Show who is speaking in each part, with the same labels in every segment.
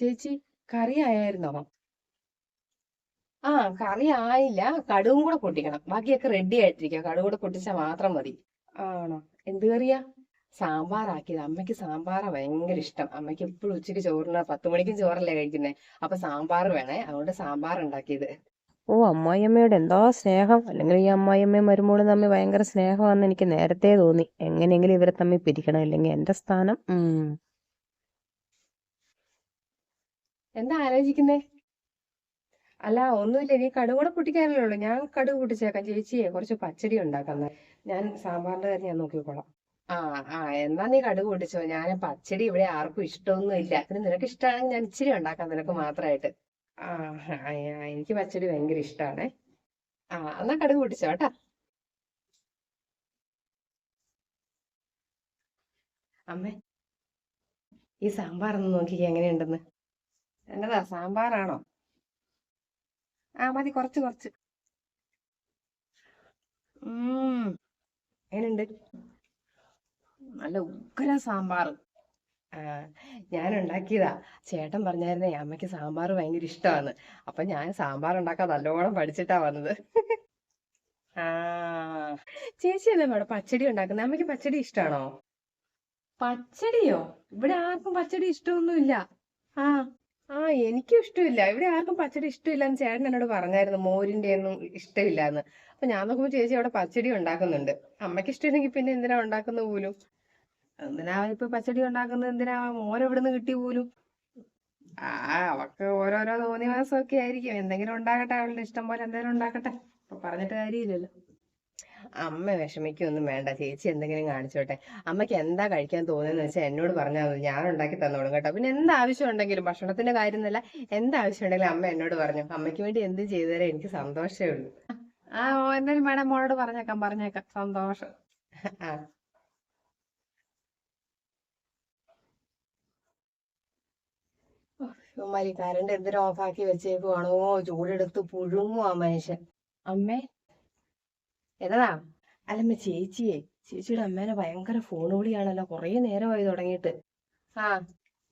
Speaker 1: ചേച്ചി കറി ആയായിരുന്നോ ആ കറി ആയില്ല കടുവും കൂടെ പൊട്ടിക്കണം. ബാക്കിയൊക്കെ റെഡി ആയിട്ടിരിക്കുക. കടുക് കൂടെ പൊട്ടിച്ചാൽ മാത്രം മതി. ആണോ? എന്ത് കറിയാ? സാമ്പാറാക്കിയത്. അമ്മയ്ക്ക് സാമ്പാറാ ഭയങ്കര ഇഷ്ടം. അമ്മയ്ക്ക് എപ്പോഴും ഉച്ചയ്ക്ക് ചോറിന്. പത്ത് മണിക്കും ചോറല്ലേ കഴിക്കുന്നേ. അപ്പൊ സാമ്പാർ വേണേ. അതുകൊണ്ട് സാമ്പാർ ഉണ്ടാക്കിയത്
Speaker 2: ഓ അമ്മായിയമ്മയോട് എന്തോ സ്നേഹം. അല്ലെങ്കിൽ ഈ അമ്മായിയമ്മയും മരുമോളും തമ്മിൽ ഭയങ്കര സ്നേഹമാണെന്ന് എനിക്ക് നേരത്തെ തോന്നി. എങ്ങനെയെങ്കിലും ഇവരെ തമ്മിൽ പിരിക്കണം. ഇല്ലെങ്കിൽ എന്റെ സ്ഥാനം
Speaker 1: എന്താ ആലോചിക്കുന്നേ? അല്ല ഒന്നുമില്ല. നീ കടുക് കൂടെ പൊട്ടിക്കാനല്ലേ ഉള്ളൂ. ഞാൻ കടുക് പൊട്ടിച്ചേക്കാം. ചേച്ചിയെ കുറച്ച് പച്ചടി ഉണ്ടാക്കാം ഞാൻ സാമ്പാറിന്റെ കാര്യം ഞാൻ നോക്കിക്കോളാം ആ ആ. എന്നാ നീ കടുക് പൊട്ടിച്ചോ. ഞാൻ പച്ചടി ഇവിടെ ആർക്കും ഇഷ്ടമൊന്നും ഇല്ല. പിന്നെ നിനക്ക് ഇഷ്ടമാണെങ്കിൽ ഞാൻ ഇച്ചിരി ഉണ്ടാക്കാം നിനക്ക് മാത്രമായിട്ട്. ആ എനിക്ക് പച്ചടി ഭയങ്കര ഇഷ്ടമാണേ ആ എന്നാ കടുക് പൊട്ടിച്ചോ കേട്ടാ. അമ്മേ ഈ സാമ്പാർ ഒന്ന് നോക്കിക്കേ എങ്ങനെയുണ്ടെന്ന്. എന്നതാ സാമ്പാറാണോ? ആ മതി കുറച്ച് കുറച്ച്. ഉം എങ്ങനെയുണ്ട് നല്ല ഉഗ്ര സാമ്പാർ. ഞാൻ ഉണ്ടാക്കിയതാ ചേട്ടൻ പറഞ്ഞായിരുന്നേ അമ്മയ്ക്ക് സാമ്പാർ ഭയങ്കര ഇഷ്ടമാണ്. അപ്പൊ ഞാൻ സാമ്പാർ ഉണ്ടാക്കാൻ നല്ലോണം പഠിച്ചിട്ടാ വന്നത്. ആ ചേച്ചി അല്ലേ മേഡം പച്ചടി ഉണ്ടാക്കുന്നത്? അമ്മയ്ക്ക് പച്ചടി ഇഷ്ടമാണോ പച്ചടിയോ? ഇവിടെ ആർക്കും പച്ചടി ഇഷ്ടമൊന്നുമില്ല. ആ. ആ എനിക്കും ഇഷ്ടമില്ല. ഇവിടെ ആർക്കും പച്ചടി ഇഷ്ടമില്ല എന്ന് ചേട്ടൻ എന്നോട് പറഞ്ഞായിരുന്നു മോരിന്റെ ഒന്നും ഇഷ്ടമില്ല എന്ന് അപ്പൊ ഞാൻ നോക്കുമ്പോ ചേച്ചി അവിടെ പച്ചടി ഉണ്ടാക്കുന്നുണ്ട്. അമ്മയ്ക്ക് ഇഷ്ടമില്ലെങ്കിൽ പിന്നെ എന്തിനാ ഉണ്ടാക്കുന്നത് പോലും? എന്തിനാ ഇപ്പൊ പച്ചടി ഉണ്ടാക്കുന്നത്? എന്തിനാ മോര് എവിടുന്ന് കിട്ടി പോലും? ആ അവക്ക് ഓരോരോ തോന്നിവാസമൊക്കെ ആയിരിക്കും. എന്തെങ്കിലും ഉണ്ടാകട്ടെ അവളുടെ ഇഷ്ടം പോലെ എന്തെങ്കിലും ഉണ്ടാക്കട്ടെ ഇപ്പൊ പറഞ്ഞിട്ട് കാര്യമില്ലല്ലോ. അമ്മ വിഷമിക്കൊന്നും വേണ്ട ചേച്ചി എന്തെങ്കിലും കാണിച്ചോട്ടെ. അമ്മയ്ക്ക് എന്താ കഴിക്കാൻ തോന്നുന്നത് വെച്ചാൽ എന്നോട് പറഞ്ഞാൽ മതി. ഞാൻ ഉണ്ടാക്കി തന്നോളും കേട്ടോ. പിന്നെ എന്ത് ആവശ്യം ഉണ്ടെങ്കിലും ഭക്ഷണത്തിന്റെ കാര്യം എന്നല്ല എന്ത് ആവശ്യം ഉണ്ടെങ്കിലും അമ്മ എന്നോട് പറഞ്ഞു. അമ്മയ്ക്ക് വേണ്ടി എന്ത് ചെയ്തു തരാൻ എനിക്ക് സന്തോഷമേ ഉള്ളൂ. ആ ഓ എന്തായാലും മേഡം മോളോട് പറഞ്ഞേക്കാം പറഞ്ഞേക്കാം. സന്തോഷം. ആ. കറണ്ട് എന്തിനാ ഓഫാക്കി വെച്ചേക്കുവാണോ? ചൂടെടുത്ത് പുഴുങ്ങുവാ മനുഷ്യൻ. അമ്മേ എന്നതാ? അല്ലമ്മ ചേച്ചിയെ ചേച്ചിയുടെ അമ്മേനെ ഭയങ്കര ഫോൺ വിളിയാണല്ലോ. കുറേ നേരമായി തുടങ്ങിയിട്ട്. ആ.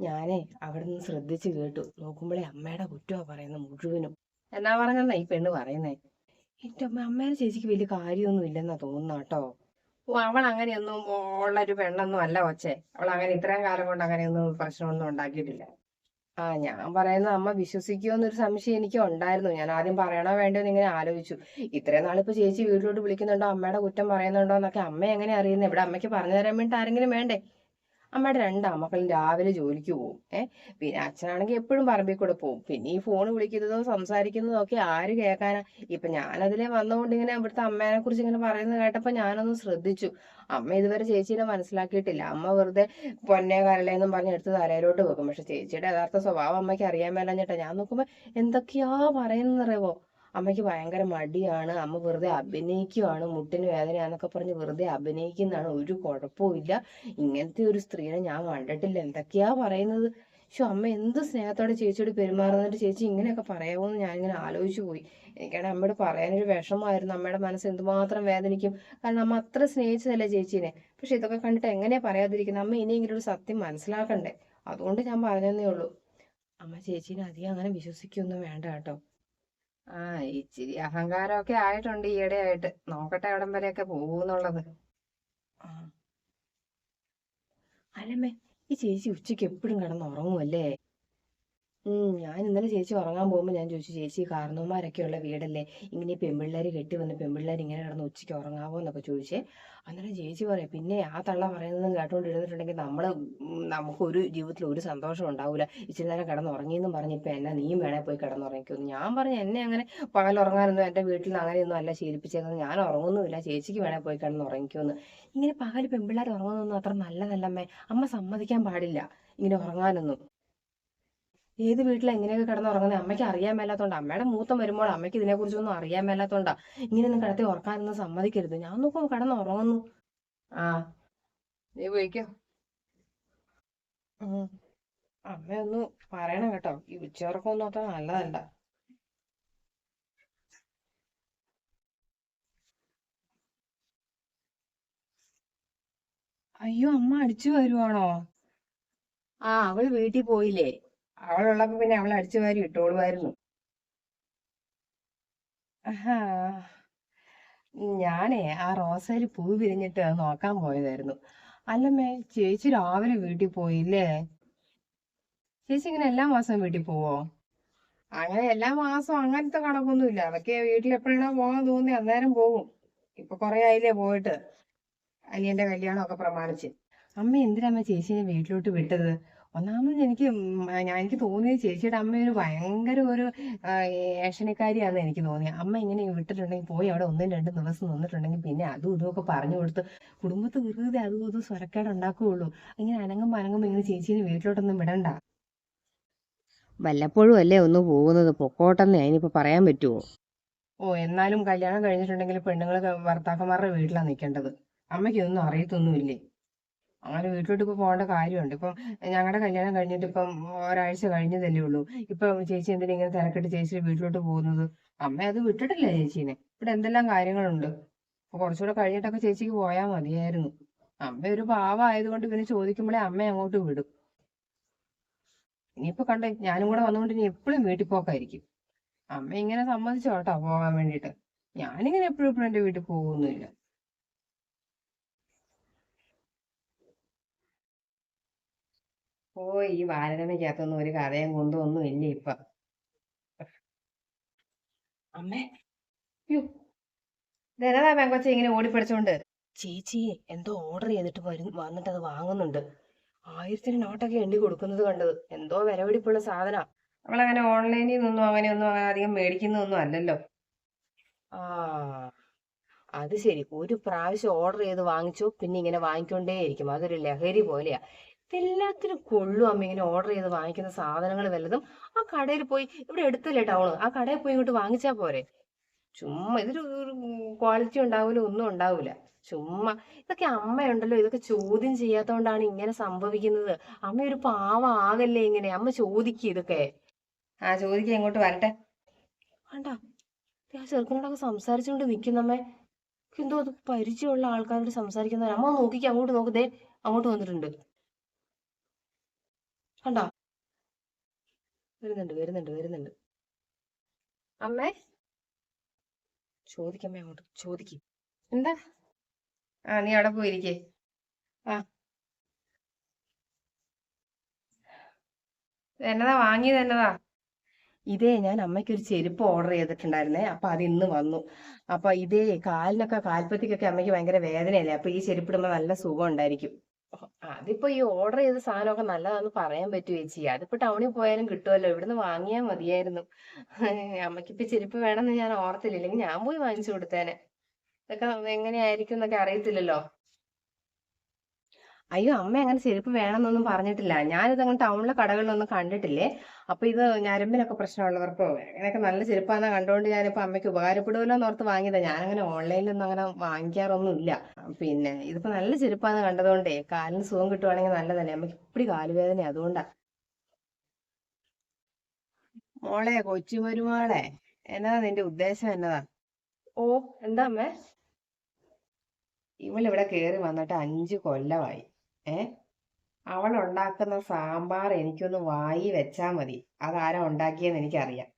Speaker 1: ഞാനേ അവിടെ നിന്ന് ശ്രദ്ധിച്ചു കേട്ടു. നോക്കുമ്പോഴേ അമ്മയുടെ കുറ്റമാ പറയുന്നത് മുഴുവനും. എന്നാ പറഞ്ഞെന്നാ ഈ പെണ്ണ് പറയുന്നേ? എന്റെ അമ്മ അമ്മേനെ ചേച്ചിക്ക് വലിയ കാര്യമൊന്നും ഇല്ലെന്നാ തോന്നുന്നു കേട്ടോ. ഓ അവൾ അങ്ങനെയൊന്നും ഉള്ള ഒരു പെണ്ണൊന്നും അല്ല കൊച്ചേ. അവൾ അങ്ങനെ ഇത്രയും കാലം കൊണ്ട് അങ്ങനെയൊന്നും പ്രശ്നമൊന്നും ഉണ്ടാക്കിയിട്ടില്ല. ആ ഞാൻ പറയുന്നത് അമ്മ വിശ്വസിക്കുമോ എന്നൊരു സംശയം എനിക്ക് ഉണ്ടായിരുന്നു ഞാൻ ആദ്യം പറയണോ വേണ്ടോ എന്ന് ഇങ്ങനെ ആലോചിച്ചു. ഇത്രയും നാളിപ്പോ ചേച്ചി വീട്ടിലോട്ട് വിളിക്കുന്നുണ്ടോ? അമ്മയുടെ കുറ്റം പറയുന്നുണ്ടോ എന്നൊക്കെ അമ്മ എങ്ങനെ അറിയുന്നത് ഇവിടെ അമ്മയ്ക്ക് പറഞ്ഞു തരാൻ വേണ്ടി ആരെങ്കിലും വേണ്ടേ? അമ്മയുടെ രണ്ട് അമ്മക്കളും രാവിലെ ജോലിക്ക് പോകും ഏഹ് പിന്നെ അച്ഛനാണെങ്കിൽ എപ്പോഴും പറമ്പിൽ കൂടെ പോകും പിന്നെ ഈ ഫോൺ വിളിക്കുന്നതോ സംസാരിക്കുന്നതോ ഒക്കെ ആര് കേൾക്കാനാ? ഇപ്പൊ ഞാനതിലെ വന്നുകൊണ്ട് ഇങ്ങനെ ഇവിടുത്തെ അമ്മേനെ കുറിച്ച് ഇങ്ങനെ പറയുന്നത് കേട്ടപ്പോ ഞാനൊന്ന് ശ്രദ്ധിച്ചു. അമ്മ ഇതുവരെ ചേച്ചീനെ മനസ്സിലാക്കിയിട്ടില്ല. അമ്മ വെറുതെ പൊന്നെ കരളേന്നും പറഞ്ഞ് എടുത്ത് തലയിലോട്ട് വെക്കും. പക്ഷെ ചേച്ചിയുടെ യഥാർത്ഥ സ്വഭാവം അമ്മയ്ക്ക് അറിയാൻ മേലാഞ്ഞിട്ടാ. ഞാൻ നോക്കുമ്പോ എന്തൊക്കെയാ പറയുന്നറിയോ അമ്മയ്ക്ക് ഭയങ്കര മടിയാണ്. അമ്മ വെറുതെ അഭിനയിക്കുവാണ്. മുട്ടിന് വേദനയാന്നൊക്കെ പറഞ്ഞ് വെറുതെ അഭിനയിക്കുന്നതാണ്. ഒരു കുഴപ്പമില്ല ഇങ്ങനത്തെ ഒരു സ്ത്രീനെ ഞാൻ കണ്ടിട്ടില്ല. എന്തൊക്കെയാ പറയുന്നത്? പക്ഷെ അമ്മ എന്ത് സ്നേഹത്തോടെ ചേച്ചിയോട് പെരുമാറുന്നിട്ട് ചേച്ചി ഇങ്ങനെയൊക്കെ പറയാമോന്ന് ഞാൻ ഇങ്ങനെ ആലോചിച്ചു പോയി. എനിക്കാണ് അമ്മയോട് പറയാനൊരു വിഷമമായിരുന്നു. അമ്മയുടെ മനസ്സ് എന്തുമാത്രം വേദനിക്കും. കാരണം അമ്മ അത്ര സ്നേഹിച്ചതല്ലേ ചേച്ചീനെ? പക്ഷെ ഇതൊക്കെ കണ്ടിട്ട് എങ്ങനെയാ പറയാതിരിക്കുന്നത് അമ്മ ഇനിയെങ്കിലും ഒരു സത്യം മനസ്സിലാക്കണ്ടേ? അതുകൊണ്ട് ഞാൻ പറഞ്ഞതേ ഉള്ളൂ. അമ്മ ചേച്ചീനെ അധികം അങ്ങനെ വിശ്വസിക്കൊന്നും വേണ്ട കേട്ടോ. ആ ഇച്ചിരി അഹങ്കാരമൊക്കെ ആയിട്ടുണ്ട് ഈയിടെ ആയിട്ട് നോക്കട്ടെ എവിടം വരെയൊക്കെ പോകുന്നുള്ളത്. അല്ലമ്മേ ഈ ചേച്ചി ഉച്ചയ്ക്ക് എപ്പോഴും കിടന്ന് ഉറങ്ങുമല്ലേ ഞാൻ ഇന്നലെ ചേച്ചി ഉറങ്ങാൻ പോകുമ്പോൾ ഞാൻ ചോദിച്ചു ചേച്ചി കാരണവന്മാരൊക്കെ ഉള്ള വീടല്ലേ? ഇങ്ങനെ ഈ പെൺപിള്ളേര് കെട്ടി വന്ന് പെൺപിള്ളേർ ഇങ്ങനെ കിടന്ന് ഉച്ചയ്ക്ക് ഉറങ്ങാവോ? എന്നൊക്കെ ചോദിച്ചേ. അന്നേരം ചേച്ചി പറയാം പിന്നെ ആ തള്ള പറയുന്നതും കേട്ടോണ്ടിരുന്നിട്ടുണ്ടെങ്കിൽ നമ്മൾ നമുക്കൊരു ജീവിതത്തിൽ ഒരു സന്തോഷം ഉണ്ടാവില്ല ഇച്ചിരി നേരം കിടന്നുറങ്ങിയെന്നും പറഞ്ഞ് ഇപ്പം എന്നെ നീയും വേണേ പോയി കിടന്നുറങ്ങിക്കുമെന്ന് ഞാൻ പറഞ്ഞു എന്നെ അങ്ങനെ പകൽ ഉറങ്ങാനൊന്നും എന്റെ വീട്ടിൽ അങ്ങനെയൊന്നും അല്ല ശീലിപ്പിച്ചേക്കുന്നത്. ഞാൻ ഉറങ്ങുന്നുമില്ല. ചേച്ചിക്ക് വേണേ പോയി കിടന്നുറങ്ങിക്കുമെന്ന് ഇങ്ങനെ പകൽ പെൺപിള്ളേർ ഉറങ്ങുന്നൊന്നും അത്ര നല്ലതല്ലമ്മേ. അമ്മ സമ്മതിക്കാൻ പാടില്ല ഇങ്ങനെ ഉറങ്ങാനൊന്നും. ഏത് വീട്ടിൽ എങ്ങനെയൊക്കെ കിടന്നുറങ്ങുന്നത് അമ്മയ്ക്ക് അറിയാൻ മേലാത്തോണ്ട്. അമ്മയുടെ മൂത്തം വരുമ്പോൾ അമ്മയ്ക്ക് ഇതിനെക്കുറിച്ചൊന്നും അറിയാൻ മേലാത്തോണ്ടാ. ഇങ്ങനെയൊന്നും കിടത്തി ഉറക്കാനൊന്നും സമ്മതിക്കരുത്. ഞാൻ നോക്കും കിടന്നുറങ്ങുന്നു. ആ. നീ പോയിക്കോ. അമ്മയൊന്ന് പറയണം കേട്ടോ. ഈ ഉച്ചയുറക്കമൊന്നും അത്ര നല്ലതല്ല. അയ്യോ അമ്മ അടിച്ചു വരുവാണോ? ആ അവൾ വീട്ടിൽ പോയില്ലേ. അവളുള്ളപ്പോ പിന്നെ അവളെ അടിച്ചു വാരി ഇട്ടോളുമായിരുന്നു. ഞാനേ ആ റോസയിൽ പൂ വിരിഞ്ഞിട്ട് നോക്കാൻ പോയതായിരുന്നു. അല്ലമ്മേ ചേച്ചി രാവിലെ വീട്ടിൽ പോയില്ലേ? ചേച്ചി ഇങ്ങനെ എല്ലാ മാസവും വീട്ടിൽ പോവോ? അങ്ങനെ എല്ലാ മാസവും അങ്ങനത്തെ കണക്കൊന്നുമില്ല. അതൊക്കെ വീട്ടിൽ എപ്പോഴാണോ പോകാൻ തോന്നി അന്നേരം പോകും. ഇപ്പൊ കൊറേ ആയില്ലേ പോയിട്ട്? അനിയന്റെ കല്യാണം ഒക്കെ പ്രമാണിച്ച്. അമ്മ എന്തിനമ്മ ചേച്ചിനെ വീട്ടിലോട്ട് വിട്ടത്? ഒന്നാമത് എനിക്ക് ഞാൻ എനിക്ക് തോന്നിയത് ചേച്ചിയുടെ അമ്മ ഒരു ഭയങ്കര ഒരു ഏഷണിക്കാരിയാണെന്ന് എനിക്ക് തോന്നി. അമ്മ ഇങ്ങനെ വിട്ടിട്ടുണ്ടെങ്കിൽ പോയി അവിടെ ഒന്നും രണ്ടും ദിവസം നിന്നിട്ടുണ്ടെങ്കിൽ പിന്നെ അതും ഇതും ഒക്കെ പറഞ്ഞു കൊടുത്ത് കുടുംബത്ത് വെറുതെ അതും ഇതും സ്വരക്കേട് ഉണ്ടാക്കുകയുള്ളൂ. ഇങ്ങനെ അനങ്ങുമ്പോ അനങ്ങുമ്പോ ഇങ്ങനെ ചേച്ചീനെ വീട്ടിലോട്ടൊന്നും വിടണ്ട.
Speaker 2: വല്ലപ്പോഴും അല്ലേ ഒന്ന് പോകുന്നത്? പൊക്കോട്ടെന്ന് അതിനിപ്പോ പറയാൻ പറ്റുമോ
Speaker 1: ഓ എന്നാലും കല്യാണം കഴിഞ്ഞിട്ടുണ്ടെങ്കിൽ പെണ്ണുങ്ങൾ ഭർത്താക്കന്മാരുടെ വീട്ടിലാണ് നിൽക്കേണ്ടത്. അമ്മയ്ക്ക് ഇതൊന്നും അറിയത്തൊന്നുമില്ലേ? അങ്ങനെ വീട്ടിലോട്ട് ഇപ്പൊ പോകേണ്ട കാര്യമുണ്ട്. ഇപ്പം ഞങ്ങളുടെ കല്യാണം കഴിഞ്ഞിട്ട് ഇപ്പം ഒരാഴ്ച കഴിഞ്ഞതല്ലേ ഉള്ളൂ. ഇപ്പൊ ചേച്ചി എന്തിനാ ഇങ്ങനെ തിരക്കിട്ട് ചേച്ചി വീട്ടിലോട്ട് പോകുന്നത്? അമ്മ അത് വിട്ടിട്ടില്ല ചേച്ചീനെ. ഇവിടെ എന്തെല്ലാം കാര്യങ്ങളുണ്ട്? അപ്പൊ കുറച്ചുകൂടെ കഴിഞ്ഞിട്ടൊക്കെ ചേച്ചിക്ക് പോയാൽ മതിയായിരുന്നു. അമ്മ ഒരു പാവമായതുകൊണ്ട് പിന്നെ ചോദിക്കുമ്പോഴേ അമ്മ അങ്ങോട്ട് വിടും. ഇനിയിപ്പോ കണ്ടേ ഞാനും കൂടെ വന്നുകൊണ്ട് ഇനി എപ്പോഴും വീട്ടിൽ പോക്കായിരിക്കും. അമ്മ ഇങ്ങനെ സമ്മതിച്ചോട്ടോ പോകാൻ വേണ്ടിയിട്ട്. ഞാനിങ്ങനെ എപ്പോഴും എപ്പോഴും എന്റെ വീട്ടിൽ പോകുന്നില്ല ഓ ഈ ബാലരമയ്ക്കകത്തൊന്നും ഒരു കഥയും കൊണ്ടും ഒന്നും ഇല്ല ഇപ്പൊ. അമ്മേ. ഇതെന്നതാ പെങ്കൊച്ച ഇങ്ങനെ ഓടിപ്പിടിച്ചോണ്ട്? ചേച്ചി എന്തോ ഓർഡർ ചെയ്തിട്ട് വരും വന്നിട്ട് അത് വാങ്ങുന്നുണ്ട്. ആയിരത്തിന് നോട്ടൊക്കെ എണ്ണി കൊടുക്കുന്നത് കണ്ടത്. എന്തോ വിലപിടിപ്പുള്ള സാധന. നമ്മളങ്ങനെ ഓൺലൈനിൽ നിന്നൊന്നും അങ്ങനെയൊന്നും അങ്ങനെ അധികം മേടിക്കുന്നൊന്നും അല്ലല്ലോ. ആ അത് ശരി. ഒരു പ്രാവശ്യം ഓർഡർ ചെയ്ത് വാങ്ങിച്ചു പിന്നെ ഇങ്ങനെ വാങ്ങിക്കൊണ്ടേയിരിക്കും. അതൊരു ലഹരി പോലെയാ. എല്ലാത്തിനും കൊള്ളും അമ്മ. ഇങ്ങനെ ഓർഡർ ചെയ്ത് വാങ്ങിക്കുന്ന സാധനങ്ങൾ വല്ലതും ആ കടയിൽ പോയി ഇവിടെ എടുത്തല്ലേ ടൗണ് ആ കടയിൽ പോയി ഇങ്ങോട്ട് വാങ്ങിച്ചാ പോരെ. ചുമ്മാ ഇതൊരു ക്വാളിറ്റി ഉണ്ടാവില്ല ഒന്നും ഉണ്ടാവില്ല ചുമ്മാ ഇതൊക്കെ അമ്മയുണ്ടല്ലോ ഇതൊക്കെ ചോദ്യം ചെയ്യാത്തോണ്ടാണ് ഇങ്ങനെ സംഭവിക്കുന്നത്. അമ്മ ഒരു പാവം ആകല്ലേ ഇങ്ങനെ? അമ്മ ചോദിക്കുക ഇതൊക്കെ. ആ ചോദിക്കുക ഇങ്ങോട്ട് വരട്ടെ. വേണ്ട. ആ ചെറുക്കനോടൊക്കെ സംസാരിച്ചുകൊണ്ട് നിൽക്കുന്നമ്മേ എന്തോ അത് പരിചയമുള്ള ആൾക്കാരോട് സംസാരിക്കുന്ന അമ്മ നോക്കിക്ക് അങ്ങോട്ട് നോക്ക്. ദേ അങ്ങോട്ട് വന്നിട്ടുണ്ട്. കണ്ടോ? വരുന്നുണ്ട് വരുന്നുണ്ട് വരുന്നുണ്ട്. അമ്മേ? ചോദിക്കമ്മേ അങ്ങോട്ട് ചോദിക്ക്. എന്താ? ആ നീ അവിടെ പോയിരിക്കേ. ആ. എന്നതാ വാങ്ങിയത് എന്നതാ ഇതേ ഞാൻ അമ്മയ്ക്ക് ഒരു ചെരുപ്പ് ഓർഡർ ചെയ്തിട്ടുണ്ടായിരുന്നേ. അപ്പൊ അത് ഇന്ന് വന്നു. അപ്പൊ ഇതേ കാലിനൊക്കെ കാൽപ്പത്തിക്കൊക്കെ അമ്മയ്ക്ക് ഭയങ്കര വേദനയല്ലേ? അപ്പൊ ഈ ചെരുപ്പിടുമ്പോ നല്ല സുഖം ഉണ്ടായിരിക്കും. അതിപ്പോ ഈ ഓർഡർ ചെയ്ത സാധനമൊക്കെ നല്ലതാന്ന് പറയാൻ പറ്റുമോ ചേച്ചി? അതിപ്പോ ടൗണിൽ പോയാലും കിട്ടുമല്ലോ ഇവിടുന്ന് വാങ്ങിയാൽ മതിയായിരുന്നു. അമ്മയ്ക്ക് ഇപ്പൊ ചെരുപ്പ് വേണമെന്ന് ഞാൻ ഓർത്തില്ല. ഇല്ലെങ്കിൽ ഞാൻ പോയി വാങ്ങിച്ചു കൊടുത്തേനെ. ഇതൊക്കെ എങ്ങനെയായിരിക്കും എന്നൊക്കെ അറിയത്തില്ലല്ലോ. അയ്യോ അമ്മ അങ്ങനെ ചെരുപ്പ് വേണമെന്നൊന്നും പറഞ്ഞിട്ടില്ല. ഞാനിത് അങ്ങനെ ടൗണിലെ കടകളിലൊന്നും കണ്ടിട്ടില്ലേ? അപ്പൊ ഇത് ഞരമ്പിനൊക്കെ പ്രശ്നമുള്ളവർക്കോ അങ്ങനെയൊക്കെ നല്ല ചെരുപ്പാന്ന് കണ്ടുകൊണ്ട് ഞാനിപ്പോ അമ്മയ്ക്ക് ഉപകാരപ്പെടുമല്ലോ എന്ന് ഓർത്ത് വാങ്ങിയതാ. ഞാനങ്ങനെ ഓൺലൈനിലൊന്നും അങ്ങനെ വാങ്ങിക്കാറൊന്നും ഇല്ല പിന്നെ ഇതിപ്പോ നല്ല ചെരുപ്പാന്ന് കണ്ടതുകൊണ്ടേ കാലിന് സുഖം കിട്ടുവാണെങ്കിൽ നല്ലതല്ലേ? അമ്മയ്ക്ക് ഇപ്പടി കാലുവേദന അതുകൊണ്ടാ. മോളെ കൊച്ചു മരുമോളെ എന്നതാ നിന്റെ ഉദ്ദേശം എന്നതാ? ഓ എന്താ അമ്മേ? ഇവളിവിടെ കേറി വന്നിട്ട് അഞ്ചു കൊല്ലമായി ഏ? അവൾ ഉണ്ടാക്കുന്ന സാമ്പാർ എനിക്കൊന്ന് വായി വെച്ചാ മതി. അതാരാ ഉണ്ടാക്കിയെന്ന് എനിക്കറിയാം.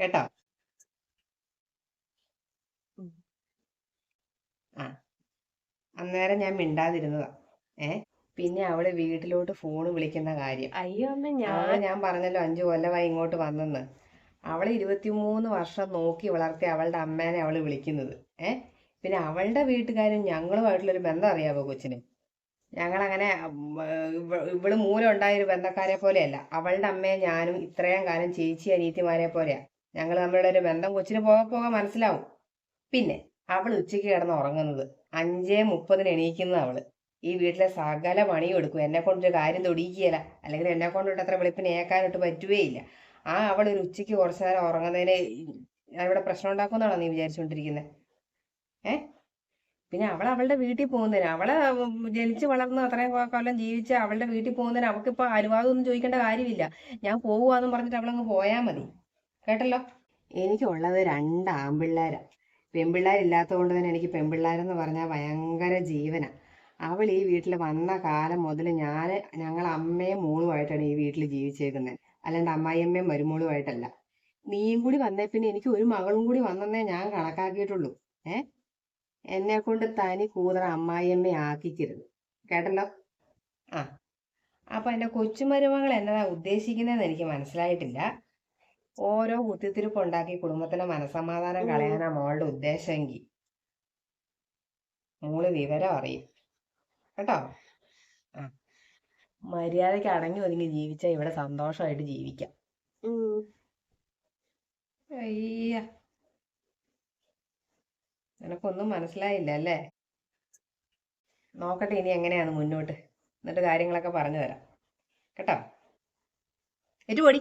Speaker 1: കേട്ടോ. ആ. അന്നേരം ഞാൻ മിണ്ടാതിരുന്നതാ. ഏ? പിന്നെ അവൾ വീട്ടിലോട്ട് ഫോൺ വിളിക്കുന്ന കാര്യം.
Speaker 2: അയ്യോ അമ്മ
Speaker 1: ഞാൻ ഞാൻ പറഞ്ഞല്ലോ അഞ്ചു കൊല്ലമായി ഇങ്ങോട്ട് വന്നെന്ന്. അവളെ ഇരുപത്തിമൂന്ന് വർഷം നോക്കി വളർത്തി അവളുടെ അമ്മേനെ അവൾ വിളിക്കുന്നത്. ഏ? പിന്നെ അവളുടെ വീട്ടുകാരും ഞങ്ങളുമായിട്ടുള്ളൊരു ബന്ധം അറിയാവോ കൊച്ചിന്? ഞങ്ങളങ്ങനെ ഇവൾ മൂലം ഉണ്ടായ ഒരു ബന്ധക്കാരെ പോലെയല്ല. അവളുടെ അമ്മയെ ഞാനും ഇത്രയും കാലം ചേച്ചി അനീത്തിമാരെ പോലെയാ. ഞങ്ങൾ നമ്മളുടെ ഒരു ബന്ധം കൊച്ചിന് പോകെ പോകെ മനസ്സിലാവും. പിന്നെ അവൾ ഉച്ചയ്ക്ക് കിടന്ന് ഉറങ്ങുന്നത്. അഞ്ചേ മുപ്പതിന് എണീക്കുന്നത് അവൾ. ഈ വീട്ടിലെ സകല പണിയും എടുക്കും. എന്നെ കൊണ്ടൊരു കാര്യം തൊടിയിക്കുകയില്ല അല്ലെങ്കിൽ എന്നെ കൊണ്ടിട്ട് അത്ര വെളുപ്പിന് ഏക്കാനിട്ട് പറ്റുകയില്ല ആ അവൾ ഒരു ഉച്ചയ്ക്ക് കുറച്ചു നേരം ഉറങ്ങുന്നതിന് ഇവിടെ പ്രശ്നം ഉണ്ടാക്കുമെന്നാണോ നീ വിചാരിച്ചുകൊണ്ടിരിക്കുന്നത് ഏ? പിന്നെ അവൾ അവളുടെ വീട്ടിൽ പോകുന്നതിന് അവളെ ജനിച്ച് വളർന്ന് അത്രയും കൊല്ലം ജീവിച്ച് അവളുടെ വീട്ടിൽ പോകുന്നതിന് അവൾക്കിപ്പോ അനുവാദം ഒന്നും ചോദിക്കേണ്ട കാര്യമില്ല. ഞാൻ പോവുകയെന്നും പറഞ്ഞിട്ട് അവളങ്ങ് പോയാൽ മതി. കേട്ടല്ലോ? എനിക്കുള്ളത് രണ്ട് ആൺപിള്ളേരാ പെൺപിള്ളേരില്ലാത്തത് കൊണ്ട് തന്നെ എനിക്ക് പെൺപിള്ളേരെന്ന് പറഞ്ഞാൽ ഭയങ്കര ജീവന. അവൾ ഈ വീട്ടിൽ വന്ന കാലം മുതൽ ഞാൻ ഞങ്ങൾ അമ്മയും മോളുമായിട്ടാണ് ഈ വീട്ടിൽ ജീവിച്ചേക്കുന്നത് അല്ലാണ്ട് അമ്മായിയമ്മയും മരുമോളുമായിട്ടല്ല. നീയും കൂടി വന്നേ പിന്നെ എനിക്ക് ഒരു മകളും കൂടി വന്നെന്നേ ഞാൻ കണക്കാക്കിയിട്ടുള്ളൂ. ഏ? എന്നെ കൊണ്ട് തനി കൂതറ അമ്മായിയമ്മ ആക്കിക്കരുത്. കേട്ടല്ലോ? ആ. അപ്പൊ എന്റെ കൊച്ചുമരുമകൾ എന്നതാ ഉദ്ദേശിക്കുന്നതെന്ന് എനിക്ക് മനസ്സിലായിട്ടില്ല. ഓരോ കുത്തിത്തിരിപ്പ് ഉണ്ടാക്കി കുടുംബത്തിന്റെ മനസമാധാനം കളയാനാ മോളുടെ ഉദ്ദേശമെങ്കിൽ. മോൾ വിവരം അറിയും. കേട്ടോ? ആ. മര്യാദയ്ക്ക് അടങ്ങി ഒതുങ്ങി ജീവിച്ചാൽ ഇവിടെ സന്തോഷമായിട്ട് ജീവിക്കാം. അയ്യ. നിനക്കൊന്നും മനസ്സിലായില്ല അല്ലേ? നോക്കട്ടെ ഇനി എങ്ങനെയാണ് മുന്നോട്ട്. എന്നിട്ട് കാര്യങ്ങളൊക്കെ പറഞ്ഞു തരാം കേട്ടോ ഏറ്റുപൊടി